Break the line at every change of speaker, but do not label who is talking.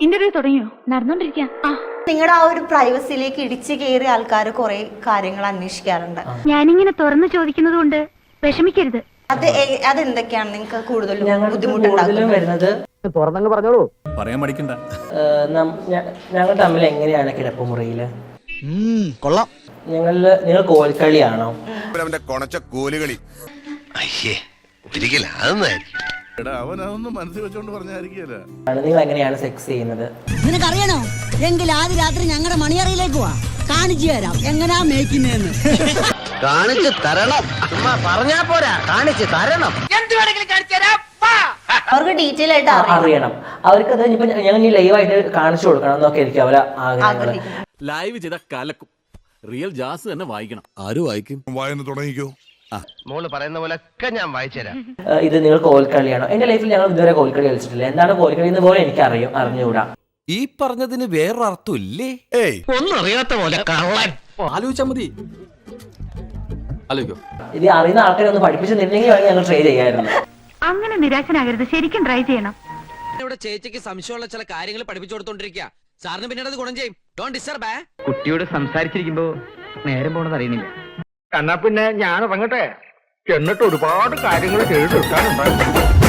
Interview തുടങ്ങിയോ? നടന്നോണ്ടിരിക്കാം. ആ.
നിങ്ങളുടെ ആ ഒരു പ്രൈവസിയിലേക്ക് ഇടിച്ചു കയറിയ ആൾക്കാർ കുറെ കാര്യങ്ങൾ അന്വേഷിക്കാറുണ്ട്.
ഞാനിങ്ങനെ തുറന്നു ചോദിക്കുന്നത് കൊണ്ട് വിഷമിക്കരുത്.
അത് എ- അതെന്തൊക്കെയാണ് നിങ്ങൾക്ക് കൂടുതൽ ബുദ്ധിമുട്ടുണ്ടാക്കുന്നത്?
വരുന്നത്
തുറന്നങ്ങ് പറഞ്ഞോളൂ.
പറയാൻ മടിക്കണ്ട.
ഏഹ്, നം- ഞ- ഞങ്ങൾ തമ്മിൽ എങ്ങനെയാണ് കിടപ്പുമുറിയിൽ
കൊള്ളാം.
ഞങ്ങളിൽ നിങ്ങൾ കോൽക്കളിയാണോ?
അവന്റെ കൊണച്ച കോലുകളി.
അയ്യേ ഒരിക്കലും അതൊന്നായിരിക്കും
എടാ അവൻ അതൊന്നും മനസ്സിൽ വെച്ചോണ്ട് പറഞ്ഞായിരിക്കല്ല
നിങ്ങൾ എങ്ങനെയാണ് സെക്സ് ചെയ്യുന്നത്?
നിനക്കറിയണോ? എങ്കിൽ ആദ്യ രാത്രി ഞങ്ങളുടെ മണിയറയിലേക്ക് വാ. കാണിച്ചു തരാം. എങ്ങനാ മേക്കുന്നതെന്ന്
കാണിച്ചു തരണം. പറഞ്ഞാ പോരാ. കാണിച്ചു തരണം.
അവർക്ക് ഡീറ്റെയിൽ ആയിട്ട്
അറിയണം.
അവർക്ക്
അറിയണം ഇപ്പൊ ഞങ്ങൾ ഈ ലൈവായിട്ട് കാണിച്ചു കൊടുക്കണം എന്നൊക്കെ ആയിരിക്കും അവരെ ആഗ്രഹങ്ങൾ
ലൈവ് ചെയ്ത കലക്കും. റിയൽ ജാസ് തന്നെ വായിക്കണം.
ആര് വായിക്കും?
വായന തുടങ്ങിക്കോ.
മോൾ പറയുന്ന പോലെ ഒക്കെ ഞാൻ വായിച്ചുതരാം.
ഇത് നിങ്ങൾ കോൽക്കളിയാണോ? എന്റെ ലൈഫിൽ ഞങ്ങൾ ഇതുവരെ കോൽക്കളി കളിച്ചിട്ടില്ല. എന്താണ് കോൽക്കളി എന്ന് പോലെ എനിക്ക് അറിയും അറിഞ്ഞുകൂടാ.
ഈ പറഞ്ഞതിന് വേറൊരർത്ഥമില്ലേ
ഏയ്.
ഒന്നും അറിയാത്ത പോലെ കള്ളൻ.
ആലോചിച്ചാ മതി. ആലോചിക്കോ.
ഇത് അറിയുന്ന ആൾക്കാരെ ഒന്ന് പഠിപ്പിച്ചു തരുന്നെങ്കിൽ വേണമെങ്കിൽ ഞങ്ങൾ ട്രൈ ചെയ്യായിരുന്നു.
അങ്ങനെ നിരാശനാകരുത്. ശരിക്കും ട്രൈ ചെയ്യണം.
ഇവിടെ ചേച്ചിക്ക് സംശയമുള്ള ചില കാര്യങ്ങൾ പഠിപ്പിച്ചു കൊടുത്തോണ്ടിരിക്കുക സാറിന് പിന്നീട് അത് ഗുണം ചെയ്യും. ഡോൺ ഡിസ്റ്റർബ്
കുട്ടിയോട് സംസാരിച്ചിരിക്കുമ്പോ നേരം പോണത് അറിയണില്ല
എന്നാ പിന്നെ ഞാൻ ഇറങ്ങട്ടെ എന്നിട്ട് ഒരുപാട് കാര്യങ്ങൾ ചെയ്തു തീർക്കാനുണ്ടായിരുന്നു